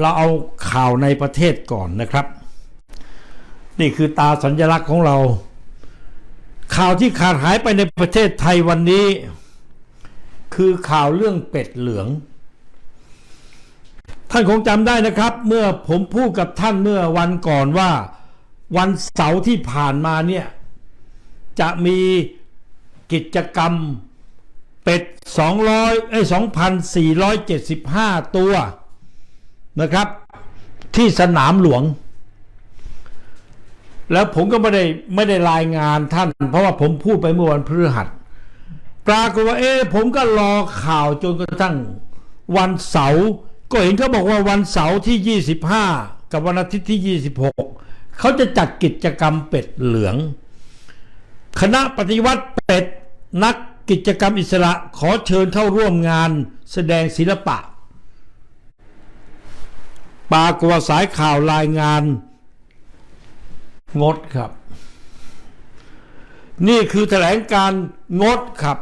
เราเอาข่าวในประเทศก่อนนะครับ นี่คือตาสัญลักษณ์ของเรา ข่าวที่ขาดหายไปในประเทศไทยวันนี้ คือข่าวเรื่องเป็ดเหลือง ท่านคงจำได้นะครับ เมื่อผมพูดกับท่านเมื่อวันก่อนว่าวันเสาร์ที่ผ่านมาเนี่ย จะมีกิจกรรมเป็ด200เอ้ย2,475 ตัว นะครับ ที่สนามหลวง แล้วผมก็ไม่ได้ไม่ได้รายงานท่าน เพราะว่าผมพูดไปเมื่อวันพฤหัสปรากฏว่าเอ๊ผมก็รอข่าวจนกระทั่งวันเสาร์ก็เห็นเขาบอกว่าวันเสาร์ที่ 25 กับวันอาทิตย์ที่ 26 เขาจะจัดกิจกรรมเป็ดเหลือง คณะปฏิวัติเป็ดนักกิจกรรมอิสระขอเชิญเข้าร่วมงานแสดงศิลปะ ปรากฏว่าสายข่าวรายงาน งดครับ นี่คือแถลงการงดครับ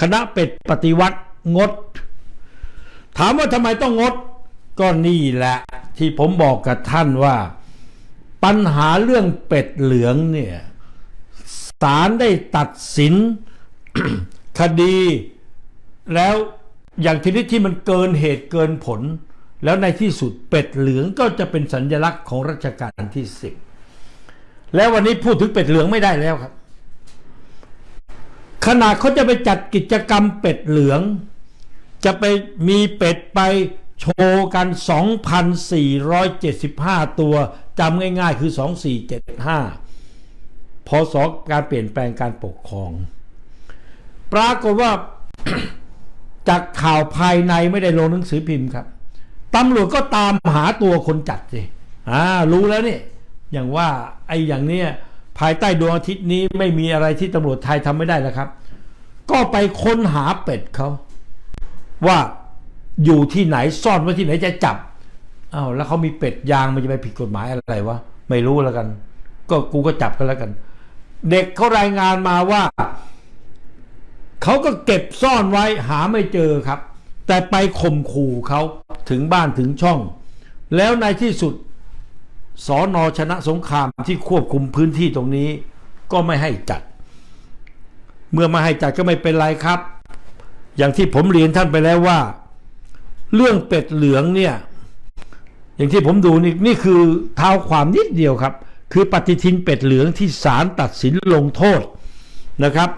คณะเป็ดปฏิวัติงด ถามว่าทำไมต้องงด ก็นี่แหละ ที่ผมบอกกับท่านว่า ปัญหาเรื่องเป็ดเหลืองเนี่ยศาลได้ตัดสิน คดี แล้วอย่างชนิดที่มันเกินเหตุเกินผล แล้วในที่สุดเป็ดเหลืองก็จะเป็นสัญลักษณ์ของรัชกาลที่สิบแล้ววันนี้พูดถึงเป็ดเหลืองไม่ได้แล้วครับขนาดเขาจะไปจัดกิจกรรมเป็ดเหลือง จะไปมีเป็ดไปโชว์กัน 2,475 ตัวจำง่ายๆ คือ 2475 พศการเปลี่ยนแปลงการปกครอง ปรากฏว่าจากข่าวภายในไม่ได้ลงหนังสือพิมพ์ครับ ตำรวจก็ตามหาตัวคนจัดสิอ่ารู้แล้วนี่ อย่างว่าไอ้อย่างเนี้ยภายใต้ดวงอาทิตย์นี้ไม่มีอะไรที่ตำรวจไทยทำไม่ได้แล้วครับ ก็ไปค้นหาเป็ดเขาว่าอยู่ที่ไหนซ่อนไว้ที่ไหนจะจับอ้าวแล้วเขามีเป็ดยางมันจะไปผิดกฎหมายอะไรวะไม่รู้แล้วกัน ก็กูก็จับกันแล้วกัน เด็กเขารายงานมาว่าเขาก็เก็บซ่อนไว้หาไม่เจอครับ แต่ไปข่มขู่เขาถึงบ้านถึงช่อง แล้วในที่สุดสอนอชนะสงครามที่ควบคุมพื้นที่ตรงนี้ ก็ไม่ให้จัด เมื่อม่ให้จัดก็ไม่เป็นไรครับ อย่างที่ผมเรียนท่านไปแล้วว่า เรื่องเป็ดเหลืองเนี่ย อย่างที่ผมดูนี่นี่คือเท้าความนิดเดียวครับ คือปฏิทินเป็ดเหลืองที่ศาลตัดสินลงโทษนะครับ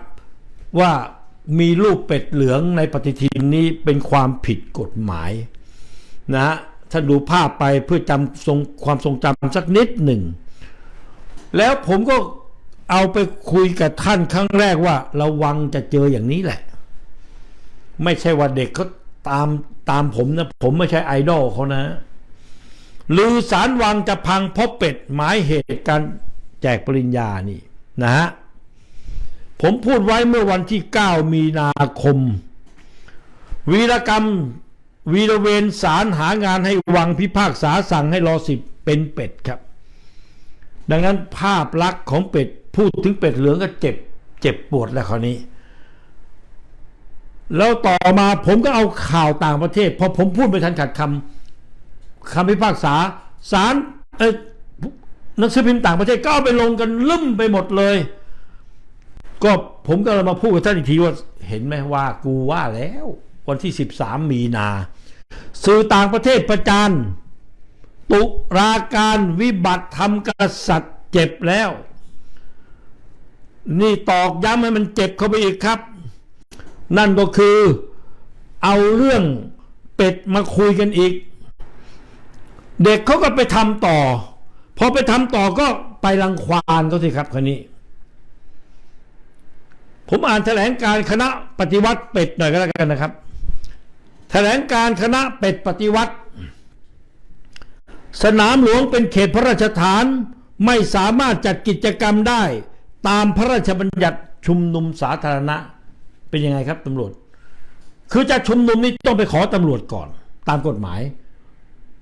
ว่า มีรูปเป็ดเหลืองในปฏิทินนี้เป็นความผิดกฎหมายนะฮะถ้าดูภาพไปเพื่อจำทรงความทรงจำสักนิดหนึ่ง แล้วผมก็เอาไปคุยกับท่านครั้งแรกว่า ระวังจะเจออย่างนี้แหละ ไม่ใช่ว่าเด็กเขาตามตามผมนะ ผมไม่ใช่ไอดอลเขานะลือสารวังจะพังพราะเป็ดหมายเหตุการแจกปริญญานี่นะฮะ ผมพูดไว้เมื่อวันที่ 9 มีนาคม วีรกรรมวีรเวรสารหางานให้วังพิพากษาสั่งให้รอสิบเป็นเป็ดครับ ดังนั้นภาพลักษณ์ของเป็ดพูดถึงเป็ดเหลืองก็เจ็บ เจ็บปวดแล้วคราวนี้ แล้วต่อมาผมก็เอาข่าวต่างประเทศพอผมพูดไปทันขัดคำคำพิพากษาสารเออนังสือพิมพ์ต่างประเทศก็เอาไปลงกันลืมไปหมดเลย ก็ผมก็เลยมาพูดกับท่านอีกทีว่าเห็นไหมว่ากูว่าแล้ว วันที่ 13 มีนา สื่อต่างประเทศประจานตุราการวิบัติทำกษัตริย์เจ็บแล้ว นี่ตอกย้ำให้มันเจ็บเข้าไปอีกครับ นั่นก็คือเอาเรื่องเป็ดมาคุยกันอีก เด็กเขาก็ไปทำต่อ พอไปทำต่อก็ไปรังควานเขาสิครับคนนี้ ผมอ่านแถลงการคณะปฏิวัติเป็ดหน่อยก็แล้วกันนะครับ แถลงการคณะเป็ดปฏิวัติ สนามหลวงเป็นเขตพระราชฐานไม่สามารถจัดกิจกรรมได้ ตามพระราชบัญญัติชุมนุมสาธารณะเป็นยังไงครับตำรวจ คือจะชุมนุมนี่ต้องไปขอตำรวจก่อนตามกฎหมาย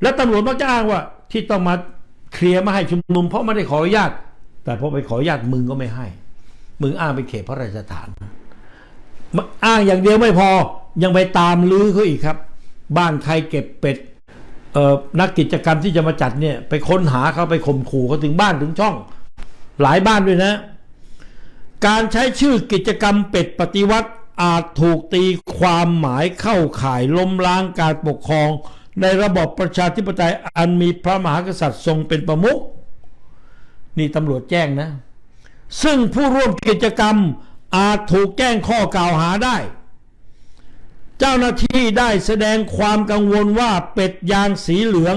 แล้วตำรวจมักจะอ้างว่า ที่ต้องมาเคลียร์มาให้ชุมนุม เพราะไม่ได้ขออนุญาต แต่พอไปขออนุญาตมึงก็ไม่ให้ มึงอ้างเป็นเขตพระราชฐาน อ้างอย่างเดียวไม่พอ ยังไปตามลื้อเขาอีกครับ บ้านใครเก็บเป็ดนักกิจกรรมที่จะมาจัดเนี่ยไปค้นหาเขาไปข่มขู่เขาถึงบ้านถึงช่อง หลายบ้านด้วยนะ การใช้ชื่อกิจกรรมเป็ดปฏิวัติอาจถูกตีความหมายเข้าข่ายล้มล้างการปกครอง ในระบบประชาธิปไตยอันมีพระมหากษัตริย์ทรงเป็นประมุขนี่ตำรวจแจ้งนะ ซึ่งผู้ร่วมกิจกรรมอาจถูกแจ้งข้อกล่าวหาได้ เจ้าหน้าที่ได้แสดงความกังวลว่าเป็ดยางสีเหลือง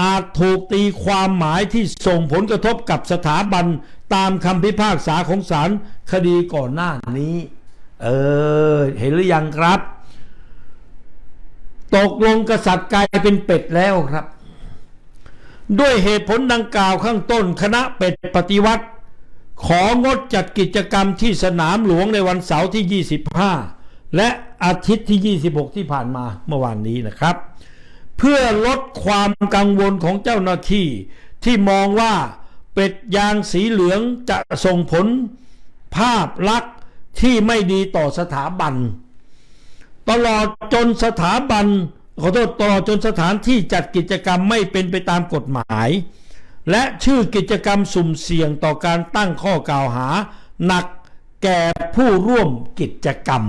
อาจถูกตีความหมายที่ส่งผลกระทบกับสถาบันตามคำพิพากษาของศาลคดีก่อนหน้านี้ เออ เห็นหรือยังครับ ตกลงกษัตริย์กลายเป็นเป็ดแล้วครับ ด้วยเหตุผลดังกล่าวข้างต้นคณะเป็ดปฏิวัติ ของดจัดกิจกรรมที่สนามหลวงในวันเสาร์ที่ 25 และอาทิตย์ที่ 26 ที่ผ่านมาเมื่อวานนี้นะครับ เพื่อลดความกังวลของเจ้าหน้าที่ที่มองว่าเป็ดยางสีเหลืองจะส่งผลภาพลักษณ์ที่ไม่ดีต่อสถาบัน ตลอดจนสถาบันขอโทษตลอดจนสถานที่จัดกิจกรรมไม่เป็นไปตามกฎหมาย และชื่อกิจกรรมสุ่มเสี่ยงต่อการตั้งข้อกล่าวหา หนักแก่ผู้ร่วมกิจกรรม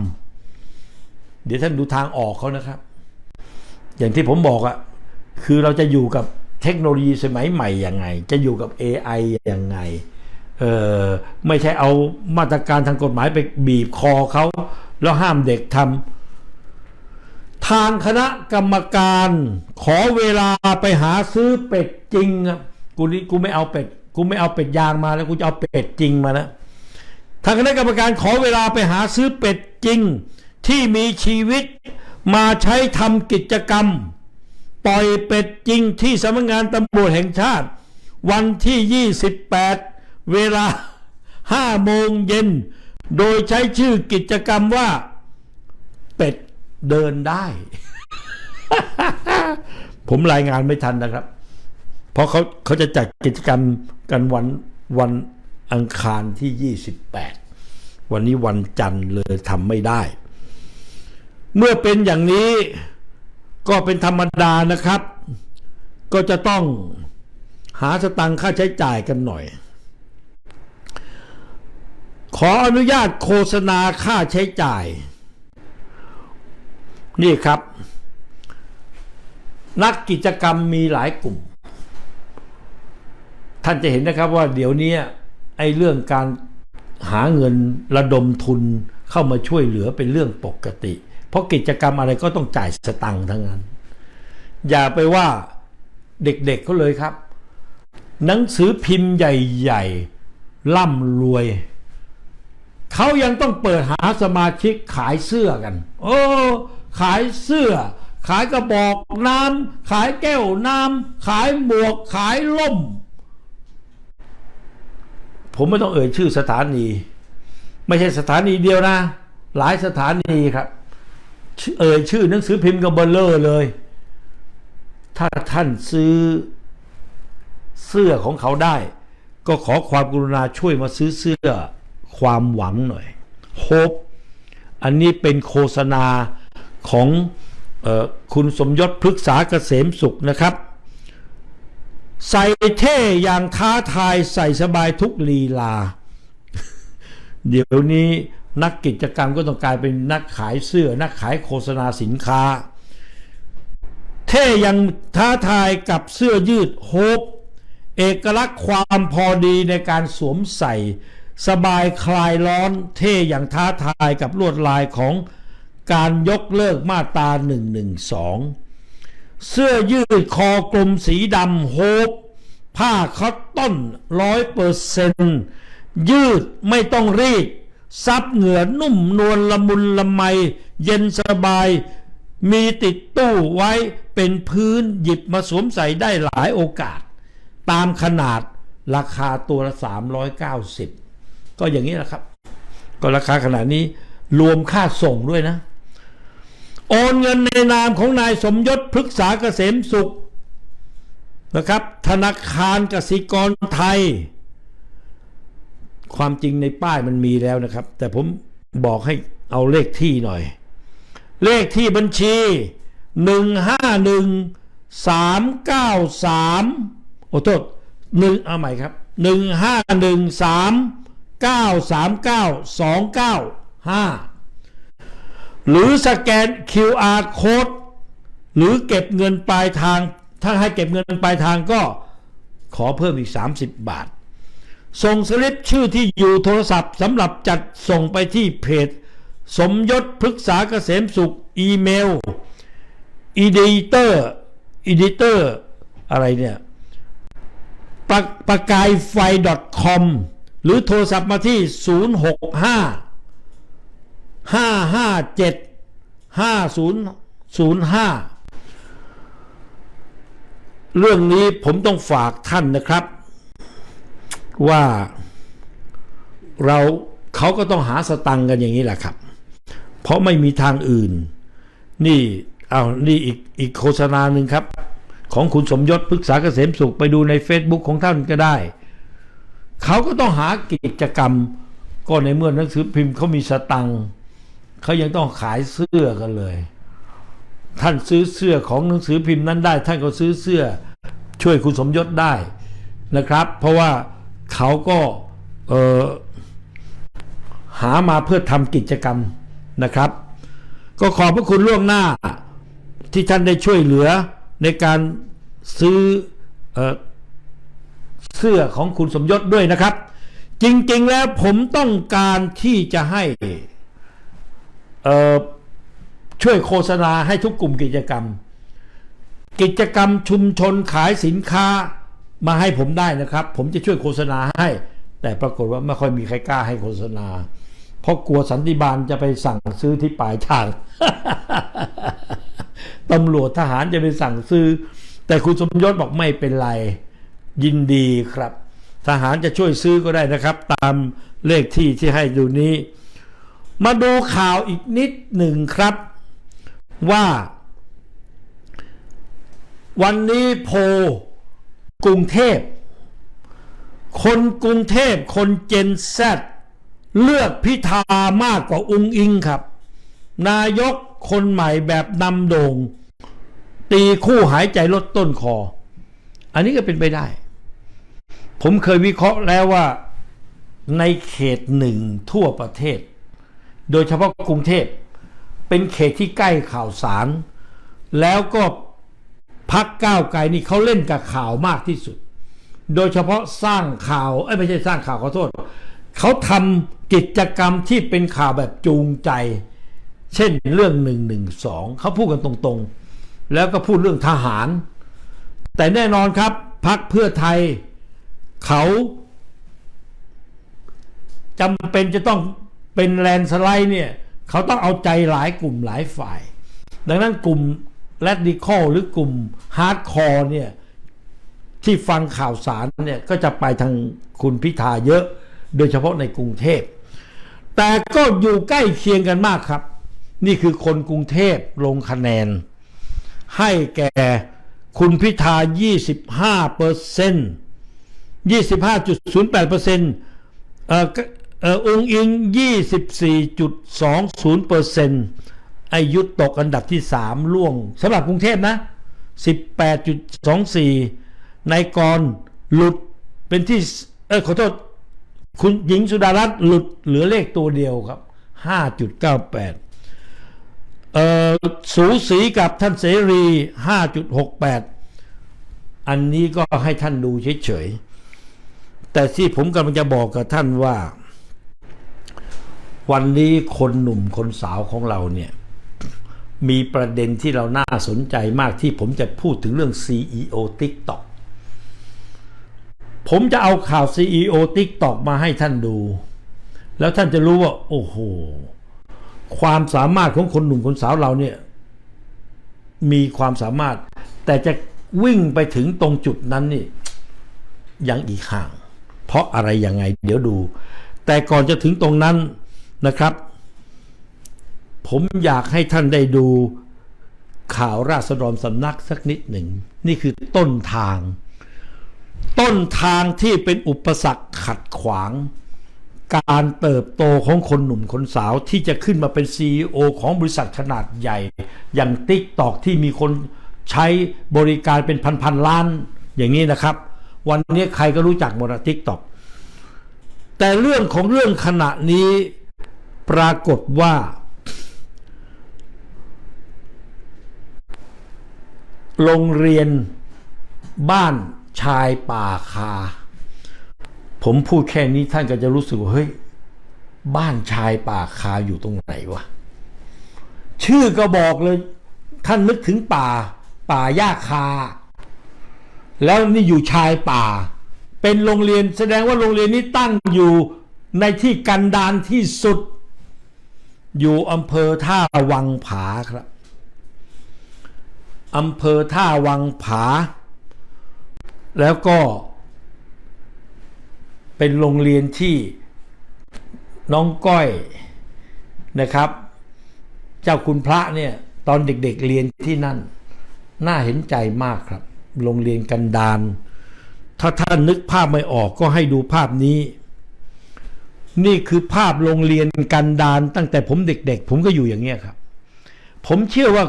เดี๋ยวท่านดูทางออกเขานะครับ อย่างที่ผมบอกอะคือเราจะอยู่กับเทคโนโลยีสมัยใหม่ยังไง จะอยู่กับ AI ยังไงเออไม่ใช่เอามาตรการทางกฎหมายไปบีบคอเขาแล้วห้ามเด็กทำทางคณะกรรมการขอเวลาไปหาซื้อเป็ดจริงอะ กูนี่กูไม่เอาเป็ดกูไม่เอาเป็ดยางมาแล้วกูจะเอาเป็ดจริงมานะทางคณะกรรมการขอเวลาไปหาซื้อเป็ดจริง ที่มีชีวิตมาใช้ทำกิจกรรม ปล่อยเป็ดจริงที่สำนักงานตำรวจแห่งชาติ วันที่ 28 เวลา 5 โมงเย็น โดยใช้ชื่อกิจกรรมว่า เป็ดเดินได้ ผมรายงานไม่ทันนะครับ เพราะเขาเขาจะจัดกิจกรรมกันวันวันอังคารที่ 28 วันนี้วันจันทร์เลยทำไม่ได้ เมื่อเป็นอย่างนี้ก็เป็นธรรมดานะครับ ก็จะต้องหาสตังค่าใช้จ่ายกันหน่อย ขออนุญาตโฆษณาค่าใช้จ่าย นี่ครับ นักกิจกรรมมีหลายกลุ่ม ท่านจะเห็นนะครับว่าเดี๋ยวนี้ไอ้เรื่องการหาเงินระดมทุนเข้ามาช่วยเหลือเป็นเรื่องปกติ เพราะกิจกรรมอะไรก็ต้องจ่ายสตังค์ทั้งนั้น อย่าไปว่าเด็กๆเขาเลยครับ หนังสือพิมพ์ใหญ่ๆร่ำรวยเขายังต้องเปิดหาสมาชิกขายเสื้อกัน โอ้ขายเสื้อ ขายกระบอกน้ำขายแก้วน้ำขายหมวกขายล่ม ผมไม่ต้องเอ่ยชื่อสถานี ไม่ใช่สถานีเดียวนะ หลายสถานีครับ เอ่ยชื่อหนังสือพิมพ์กับเบลเลอร์เลย ถ้าท่านซื้อเสื้อของเขาได้ ก็ขอความกรุณาช่วยมาซื้อเสื้อความหวังหน่อยโฮปอันนี้เป็นโฆษณาของออคุณสมยศพฤกษาเกษมสุขนะครับ ใส่เท่อย่างท้าทายใส่สบายทุกลีลา เดี๋ยวนี้นักกิจกรรมก็ต้องกลายเป็นนักขายเสื้อ นักขายโฆษณาสินค้า เท่ยังท้าทายกับเสื้อยืดโฮปเอกลักษณ์ความพอดีในการสวมใส่ สบายคลายร้อน เท่อย่างท้าทายกับลวดลายของการยกเลิกมาตรา112 เสื้อยืดคอกลมสีดำโฮปผ้าคอตตอนร้อยเปอร์เซนยืดไม่ต้องรีด ซับเหงื่อนุ่มนวลละมุนละไม เย็นสบาย มีติดตู้ไว้เป็นพื้นหยิบมาสวมใส่ได้หลายโอกาส ตามขนาดราคาตัวละ 390 ก็อย่างนี้แหละครับ ก็ราคาขนาดนี้รวมค่าส่งด้วยนะ โอนเงินในนามของนายสมยศพฤกษาเกษมสุขนะครับ ธนาคารกสิกรไทย ความจริงในป้ายมันมีแล้วนะครับ แต่ผมบอกให้เอาเลขที่หน่อย เลขที่บัญชี 151 393โอ้โทษหนึ่งเอาใหม่ครับ 1 5 1 3 9 3 9 2 9 5 หรือสแกน QR code หรือเก็บเงินปลายทาง ถ้าให้เก็บเงินปลายทางก็ขอเพิ่มอีก 30 บาท ส่งสลิปชื่อที่อยู่โทรศัพท์สำหรับจัดส่งไปที่เพจ สมยศพฤกษาเกษมสุข อีเมล editor editor อะไรเนี่ยปะประกายไฟ .com หรือโทรศัพท์มาที่ 065 557 5005เรื่องนี้ผมต้องฝากท่านนะครับ ว่าเราเขาก็ต้องหาสตังกันอย่างนี้แหละครับ เพราะไม่มีทางอื่น นี่เอานี่อีกอีกโฆษณาหนึ่งครับ ของคุณสมยศพฤกษาเกษมสุขไปดูใน Facebook ของท่านก็ได้ เขาก็ต้องหากิจกรรม ก็ในเมื่อหนังสือพิมพ์เขามีสตังค์ เขายังต้องขายเสื้อกันเลย ท่านซื้อเสื้อของหนังสือพิมพ์นั้นได้ ท่านก็ซื้อเสื้อช่วยคุณสมยศได้นะครับ เพราะว่าเขาก็เออหามาเพื่อทำกิจกรรมนะครับ ก็ขอบพระคุณล่วงหน้าที่ท่านได้ช่วยเหลือในการซื้อเออเสื้อของคุณสมยศด้วยนะครับ จริงๆแล้วผมต้องการที่จะให้ ช่วยโฆษณาให้ทุกกลุ่มกิจกรรม กิจกรรมชุมชนขายสินค้ามาให้ผมได้นะครับ ผมจะช่วยโฆษณาให้ แต่ปรากฏว่าไม่ค่อยมีใครกล้าให้โฆษณา เพราะกลัวสันติบาลจะไปสั่งซื้อที่ปลายทางตำรวจทหารจะไปสั่งซื้อ แต่คุณสมยศบอกไม่เป็นไร ยินดีครับ ทหารจะช่วยซื้อก็ได้นะครับ ตามเลขที่ที่ให้ดูนี้ มาดูข่าวอีกนิดหนึ่งครับว่า วันนี้โพลกรุงเทพ คนกรุงเทพคนเจนแซเลือกพิธามากกว่าอุงอิงครับ นายกคนใหม่แบบนำโด่ง ตีคู่หายใจลดต้นคอ อันนี้ก็เป็นไปได้ ผมเคยวิเคราะห์แล้วว่าในเขตหนึ่งทั่วประเทศ โดยเฉพาะกรุงเทพเป็นเขตที่ใกล้ข่าวสาร แล้วก็พักก้าวไกลนี่เขาเล่นกับข่าวมากที่สุด โดยเฉพาะสร้างข่าวเอ้ยไม่ใช่สร้างข่าวขอโทษเขาทำกิจกรรมที่เป็นข่าวแบบจูงใจ เช่นเรื่องหนึ่งหนึ่งสองเขาพูดกันตรงๆ แล้วก็พูดเรื่องทหาร แต่แน่นอนครับพักเพื่อไทยเขาจำเป็นจะต้อง เป็นแลนสไลด์เนี่ยเขาต้องเอาใจหลายกลุ่มหลายฝ่าย ดังนั้นกลุ่มแรดดิคอลหรือกลุ่มฮาร์ดคอร์เนี่ยที่ฟังข่าวสารเนี่ยก็จะไปทางคุณพิธาเยอะ โดยเฉพาะในกรุงเทพ แต่ก็อยู่ใกล้เคียงกันมากครับ นี่คือคนกรุงเทพลงคะแนน ให้แก่คุณพิธา 25เปอร์เซ็นต์25.08เปอร์เซ็นต์ อ่ออ่อองค์อิง 24.20เปอร์เซ็นต์อายุตกอันดับที่ 3 ล่วงสำหรับกรุงเทพนะ 18.24ในกรหลุดเป็นที่ เออขอโทษ คุณหญิงสุดารัตน์หลุดเหลือเลขตัวเดียวครับ 5.98 เอ่อสูสีกับท่านเสรี 5.68 อันนี้ก็ให้ท่านดูเฉยๆ แต่ที่ผมกำลังจะบอกกับท่านว่า วันนี้คนหนุ่มคนสาวของเราเนี่ย มีประเด็นที่เราน่าสนใจมากที่ผมจะพูดถึงเรื่อง CEO TikTok ผมจะเอาข่าว CEO TikTok มาให้ท่านดู แล้วท่านจะรู้ว่า โอ้โห ความสามารถของคนหนุ่มคนสาวเราเนี่ย มีความสามารถ แต่จะวิ่งไปถึงตรงจุดนั้นนี่ยังอีกห่าง เพราะอะไรยังไง เดี๋ยวดู แต่ก่อนจะถึงตรงนั้น นะครับ ผมอยากให้ท่านได้ดูข่าวราษฎรสำนักสักนิดหนึ่ง นี่คือต้นทาง ต้นทางที่เป็นอุปสรรคขัดขวาง การเติบโตของคนหนุ่มคนสาวที่จะขึ้นมาเป็น CEO ของบริษัทขนาดใหญ่ อย่าง t ิ k t o k ที่มีคนใช้บริการเป็นพันๆล้านอย่างนี้นะครับ วันนี้ใครก็รู้จักหมดทิกตอกแต่เรื่องของเรื่องขณะนี้ ปรากฏว่า โรงเรียนบ้านชายป่าคา ผมพูดแค่นี้ท่านก็จะรู้สึกว่าเฮ้ย บ้านชายป่าคาอยู่ตรงไหนวะ ชื่อก็บอกเลย ท่านนึกถึงป่า ป่าหญ้าคา แล้วนี่อยู่ชายป่า เป็นโรงเรียนแสดงว่าโรงเรียนนี้ตั้งอยู่ในที่กันดารที่สุด อยู่อำเภอท่าวังผาครับอำเภอท่าวังผา แล้วก็ เป็นโรงเรียนที่น้องก้อยนะครับ เจ้าคุณพระเนี่ยตอนเด็กๆเรียนที่นั่น น่าเห็นใจมากครับ โรงเรียนกันดารถ้าท่านนึกภาพไม่ออกก็ให้ดูภาพนี้ นี่คือภาพโรงเรียนกันดารตั้งแต่ผมเด็กๆ ผมก็อยู่อย่างเงี้ยครับ ผมเชื่อว่า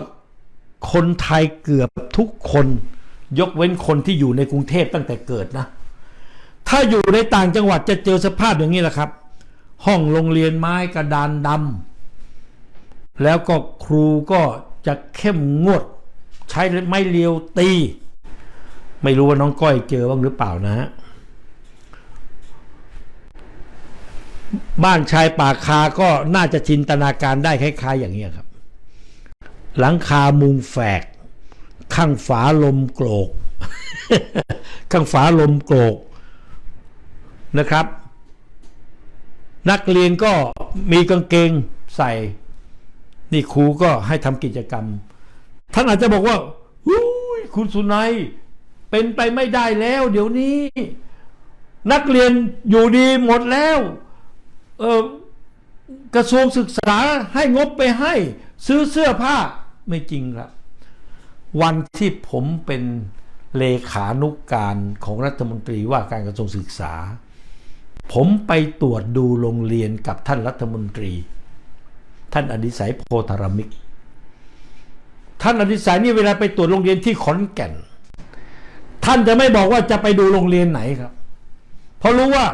คนไทยเกือบทุกคนยกเว้นคนที่อยู่ในกรุงเทพตั้งแต่เกิดนะ ถ้าอยู่ในต่างจังหวัดจะเจอสภาพอย่างนี้แหละครับ ห้องโรงเรียนไม้กระดานดำแล้วก็ครูก็จะเข้มงวด ใช้ไม้เลียวตี ไม่รู้ว่าน้องก้อยเจอบ้างหรือเปล่านะฮะ บ้านชายป่าคาก็น่าจะจินตนาการได้คล้าย ๆ อย่างนี้ครับ หลังคามุงแฝก ข้างฝาลมโกรก ข้างฝาลมโกรกนะครับ นักเรียนก็มีกางเกงใส่ นี่ครูก็ให้ทำกิจกรรม ท่านอาจจะบอกว่าคุณสุนัยเป็นไปไม่ได้แล้ว เดี๋ยวนี้ นักเรียนอยู่ดีหมดแล้ว กระทรวงศึกษาให้งบไปให้ซื้อเสื้อผ้าไม่จริงครับ วันที่ผมเป็นเลขานุกการของรัฐมนตรีว่าการกระทรวงศึกษา ผมไปตรวจดูโรงเรียนกับท่านรัฐมนตรี ท่านอดิศัยโพธารมิก ท่านอดิศัยนี่เวลาไปตรวจโรงเรียนที่ขอนแก่น ท่านจะไม่บอกว่าจะไปดูโรงเรียนไหนครับ เพราะรู้ว่า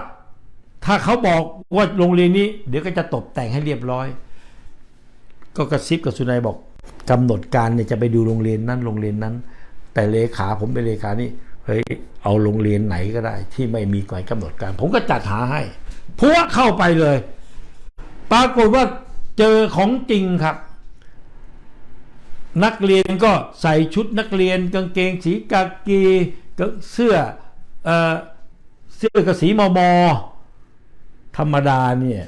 ถ้าเขาบอกว่าโรงเรียนนี้ เดี๋ยวก็จะตกแต่งให้เรียบร้อย ก็กระซิบกับสุนัยบอกกำหนดการเนี่ยจะไปดูโรงเรียนนั้นโรงเรียนนั้น แต่เลขาผมเป็นเลขานี่เฮ้ยเอาโรงเรียนไหนก็ได้ ที่ไม่มีก่อนกำหนดการ ผมก็จัดหาให้พัวเข้าไปเลย ปรากฏว่าเจอของจริงครับ นักเรียนก็ใส่ชุดนักเรียน กางเกงสีกากีเสื้อเออเสื้อกระสีมอมอ ธรรมดาเนี่ย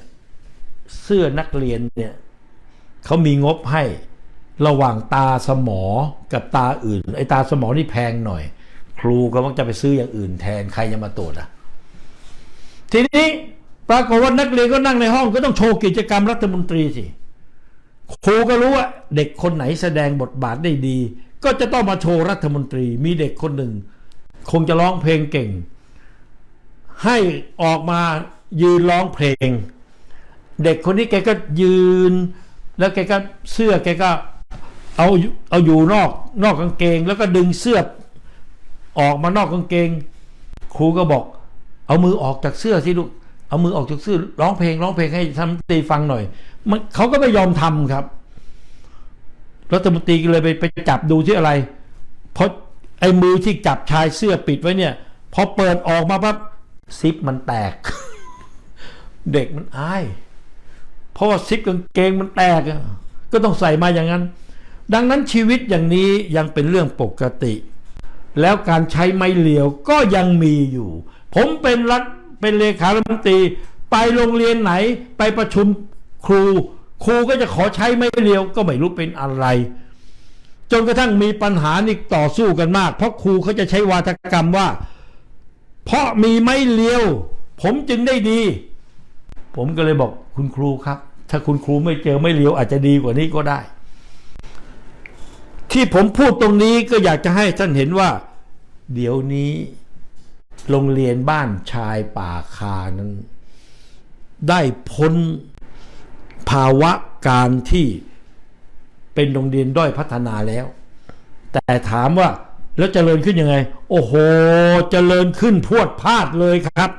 เสื้อนักเรียนเนี่ยเขามีงบให้ระหว่างตาสมอกับตาอื่น ไอ้ตาสมอนี่แพงหน่อย ครูก็มักจะไปซื้ออย่างอื่นแทนใครจะมาตรวจอะ ทีนี้ปรากฏว่านักเรียนก็นั่งในห้องก็ต้องโชว์กิจกรรมรัฐมนตรีสิครูก็รู้ว่าเด็กคนไหนแสดงบทบาทได้ดี ก็จะต้องมาโชว์รัฐมนตรี มีเด็กคนหนึ่ง คงจะร้องเพลงเก่ง ให้ออกมายืนร้องเพลง เด็กคนนี้แกก็ยืน แล้วแกก็เสื้อแกก็เอาเอาอยู่นอกนอกกางเกง แล้วก็ดึงเสื้อออกมานอกกางเกง ครูก็บอก เอามือออกจากเสื้อสิลูกเอามือออกจากเสื้อร้องเพลงร้องเพลงให้ทำตีฟังหน่อย มันเขาก็ไม่ยอมทำครับรัฐมนตรีก็เลยไปไปจับดูที่อะไร เพราะไอ้มือที่จับชายเสื้อปิดไว้เนี่ยพอเปิดออกมาปั๊บซิปมันแตก เด็กมันอาย เพราะว่าซิปกางเกงมันแตกก็ต้องใส่มาอย่างนั้น ดังนั้นชีวิตอย่างนี้ยังเป็นเรื่องปกติ แล้วการใช้ไม้เหลียวก็ยังมีอยู่ ผมเป็นรัฐเป็นเลขาธิการตีไปโรงเรียนไหนไปประชุมครู ครูก็จะขอใช้ไม้เหลียวก็ไม่รู้เป็นอะไรจนกระทั่งมีปัญหานี่ต่อสู้กันมาก เพราะครูเขาจะใช้วาทกรรมว่า เพราะมีไม้เลียว ผมจึงได้ดี ผมก็เลยบอกคุณครูครับ ถ้าคุณครูไม่เจอไม่เลียวอาจจะดีกว่านี้ก็ได้ ที่ผมพูดตรงนี้ก็อยากจะให้ท่านเห็นว่า เดี๋ยวนี้โรงเรียนบ้านชายป่าคานั้น ได้พ้นภาวะการที่เป็นโรงเรียนด้อยพัฒนาแล้ว แต่ถามว่าแล้วเจริญขึ้นยังไง โอ้โหเจริญขึ้นพวดพลาดเลยครับ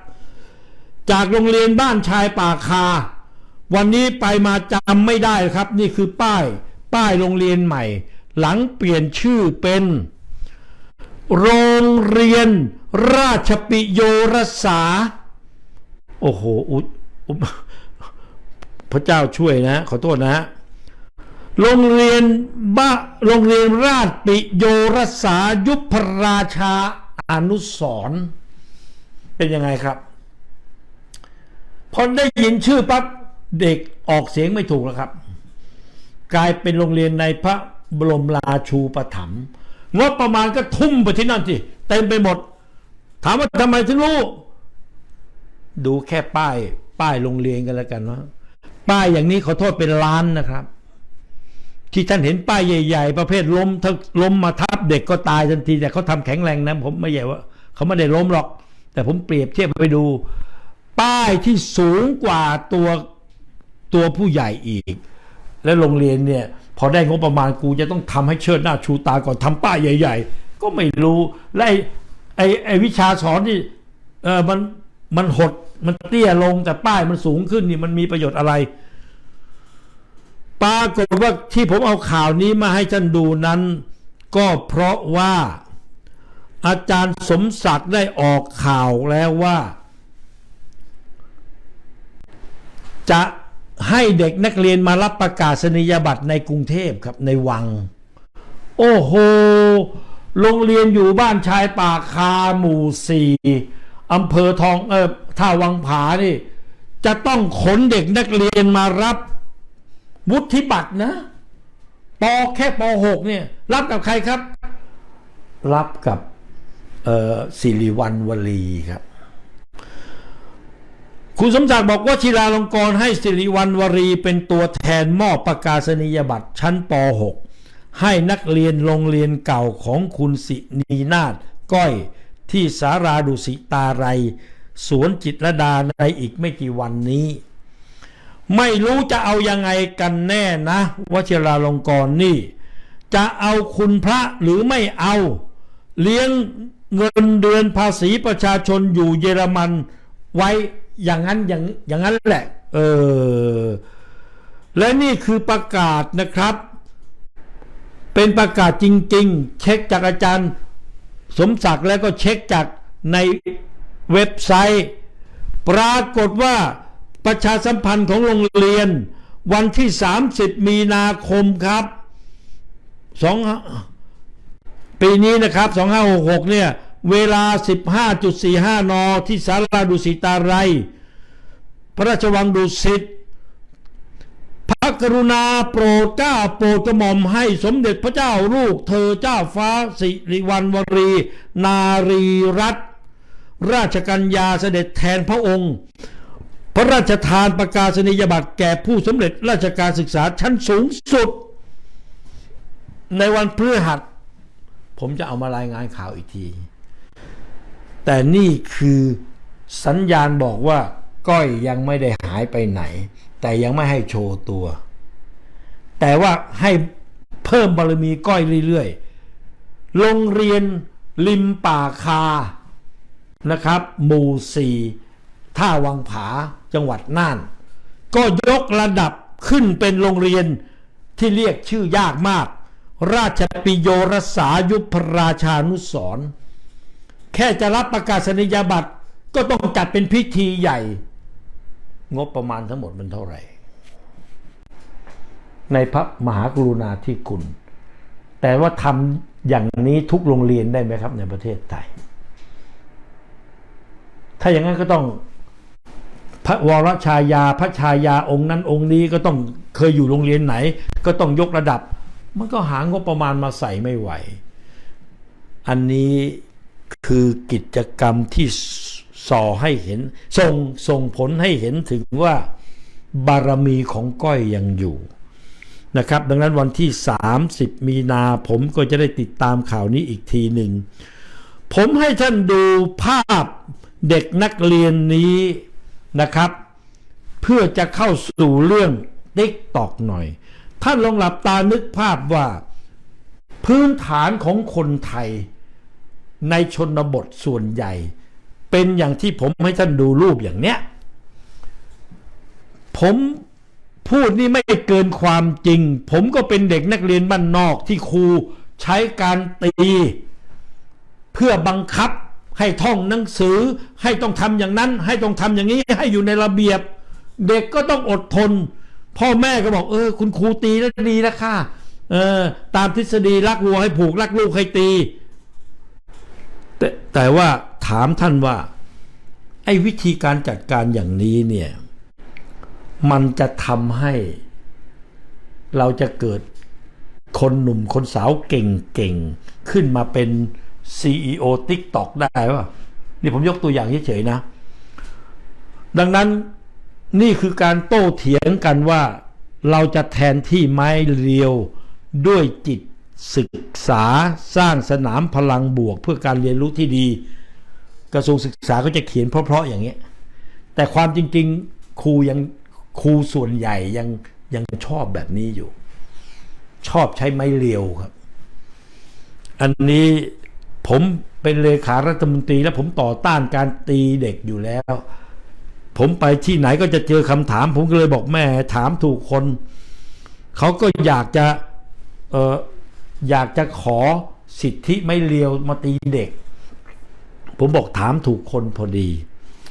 จากโรงเรียนบ้านชายป่าคา วันนี้ไปมาจำไม่ได้ครับ นี่คือป้าย ป้ายโรงเรียนใหม่ หลังเปลี่ยนชื่อเป็น โรงเรียนราชปิโยรสา โอ้โหอุพระเจ้าช่วยนะ ขอโทษนะ โรงเรียนบ้าโรงเรียนราชปิโยรสายุพราชาอนุสรเป็นยังไงครับ พอได้ยินชื่อปั๊บเด็กออกเสียงไม่ถูกแล้วครับ กลายเป็นโรงเรียนในพระบรมราชูปถัมภ์งบประมาณก็ทุ่มไปที่นั่นสิเต็มไปหมด ถามว่าทำไมถึงรู้ ดูแค่ป้าย ป้ายโรงเรียนกันแล้วกันว่าป้ายอย่างนี้ขอโทษเป็นล้านนะครับ ที่ท่านเห็นป้ายใหญ่ ๆ ประเภทล้มถ้าล้มมาทับเด็กก็ตายทันที แต่เขาทำแข็งแรงนะผมไม่ใหญ่ว่าเขาไม่ได้ล้มหรอก แต่ผมเปรียบเทียบไปดู ป้ายที่สูงกว่าตัวตัวผู้ใหญ่อีก และโรงเรียนเนี่ย พอได้งบประมาณกูจะต้องทำให้เชิดหน้าชูตาก่อนทำป้ายใหญ่ ๆ ก็ไม่รู้และไอไอ้ไอ้วิชาสอนที่เออมันมันหดมันเตี้ยลงแต่ป้ายมันสูงขึ้นนี่มันมีประโยชน์อะไร ปรากฏว่าที่ผมเอาข่าวนี้มาให้ท่านดูนั้น ก็เพราะว่าอาจารย์สมศักดิ์ได้ออกข่าวแล้วว่า จะให้เด็กนักเรียนมารับประกาศนียบัตรในกรุงเทพครับในวัง โอ้โห โรงเรียนอยู่บ้านชายป่าคาหมู่สี่อำเภอทองเออท่าวังผานี่ จะต้องขนเด็กนักเรียนมารับวุฒิบัตรนะปแค่ปหกเนี่ย รับกับใครครับ รับกับเอ่อสิริวัณวลีครับ คุณสมศักดิ์บอกว่าชิลาลงกรณ์ให้สิริวัณวรีเป็นตัวแทนมอบประกาศนียบัตรชั้นป .6 ให้นักเรียนโรงเรียนเก่าของคุณสินีนาฏก้อยที่สาราดุสิตาไรสวนจิตรดาในอีกไม่กี่วันนี้ ไม่รู้จะเอายังไงกันแน่นะวชิราลงกรณ์นี่ จะเอาคุณพระหรือไม่เอา เลี้ยงเงินเดือนภาษีประชาชนอยู่เยอรมันไว้ อย่างนั้นอย่างอย่างนั้นแหละ เออ และนี่คือประกาศนะครับ เป็นประกาศจริง ๆ เช็คจากอาจารย์ สมศักดิ์แล้วก็เช็คจากในเว็บไซต์ ปรากฏว่าประชาสัมพันธ์ของโรงเรียน วันที่ 30 มีนาคมครับสองปีนี้นะครับ 2566 เนี่ย เวลา 15.45 น ที่สาราดุสิตาไร พระราชวังดุสิตพระกรุณาโปรดเกล้าโปรดกระหม่อมให้สมเด็จพระเจ้าลูกเธอเจ้าฟ้าสิริวัณวรี นารีรัตนราชกัญญาเสด็จแทนพระองค์ พระราชทานประกาศนียบัตรแก่ผู้สำเร็จราชการศึกษาชั้นสูงสุด ในวันพฤหัส ผมจะเอามารายงานข่าวอีกที แต่นี่คือสัญญาณบอกว่า ก้อยยังไม่ได้หายไปไหน แต่ยังไม่ให้โชว์ตัว แต่ว่าให้เพิ่มบารมีก้อยเรื่อยๆ โรงเรียนริมป่าคา นะครับ หมู่สี่ท่าวังผาจังหวัดน่าน ก็ยกระดับขึ้นเป็นโรงเรียนที่เรียกชื่อยากมาก ราชปิโยรสายุพราชานุสร แค่จะรับประกาศนียบัตรก็ต้องจัดเป็นพิธีใหญ่ งบประมาณทั้งหมดมันเท่าไหร่ ในพระมหากรุณาธิคุณ แต่ว่าทำอย่างนี้ทุกโรงเรียนได้ไหมครับในประเทศไทย ถ้าอย่างนั้นก็ต้องพระวรชายาพระชายาองค์นั้นองค์นี้ก็ต้องเคยอยู่โรงเรียนไหน ก็ต้องยกระดับ มันก็หางบประมาณมาใส่ไม่ไหว อันนี้ คือกิจกรรมที่ส่อให้เห็นส่งส่งผลให้เห็นถึงว่าบารมีของก้อยยังอยู่นะครับ ดังนั้นวันที่ 30 มีนาผมก็จะได้ติดตามข่าวนี้อีกทีหนึ่ง ผมให้ท่านดูภาพเด็กนักเรียนนี้นะครับ เพื่อจะเข้าสู่เรื่องติ๊กตอกหน่อย ท่านลองหลับตานึกภาพว่า พื้นฐานของคนไทย ในชนบทส่วนใหญ่ เป็นอย่างที่ผมให้ท่านดูรูปอย่างเนี้ย ผมพูดนี่ไม่เกินความจริง ผมก็เป็นเด็กนักเรียนบ้านนอกที่ครูใช้การตี เพื่อบังคับให้ท่องหนังสือ ให้ต้องทำอย่างนั้น ให้ต้องทำอย่างนี้ให้อยู่ในระเบียบ เด็กก็ต้องอดทน พ่อแม่ก็บอกเออ คุณครูตีแล้วดีแล้วค่ะเออตามทฤษฎีรักวัวให้ผูกรักลูกให้ตี แต่แต่ว่าถามท่านว่า ไอ้วิธีการจัดการอย่างนี้เนี่ย มันจะทำให้เราจะเกิดคนหนุ่มคนสาวเก่งๆ ขึ้นมาเป็น CEO TikTok ได้ป่ะ นี่ผมยกตัวอย่างเฉยๆนะ ดังนั้นนี่คือการโต้เถียงกันว่า เราจะแทนที่ไม้เรียวด้วยจิต ศึกษาสร้างสนามพลังบวก เพื่อการเรียนรู้ที่ดี กระทรวงศึกษาก็จะเขียนเพราะๆอย่างเงี้ยแต่ความจริงๆครูยังครูส่วนใหญ่ยังยังชอบแบบนี้อยู่ ชอบใช้ไม้เรียวครับ อันนี้ผมเป็นเลขารัฐมนตรี และผมต่อต้านการตีเด็กอยู่แล้ว ผมไปที่ไหนก็จะเจอคำถาม ผมก็เลยบอกแม่ถามถูกคน เขาก็อยากจะเออ อยากจะขอสิทธิไม่เลียวมาตีเด็ก ผมบอกถามถูกคนพอดี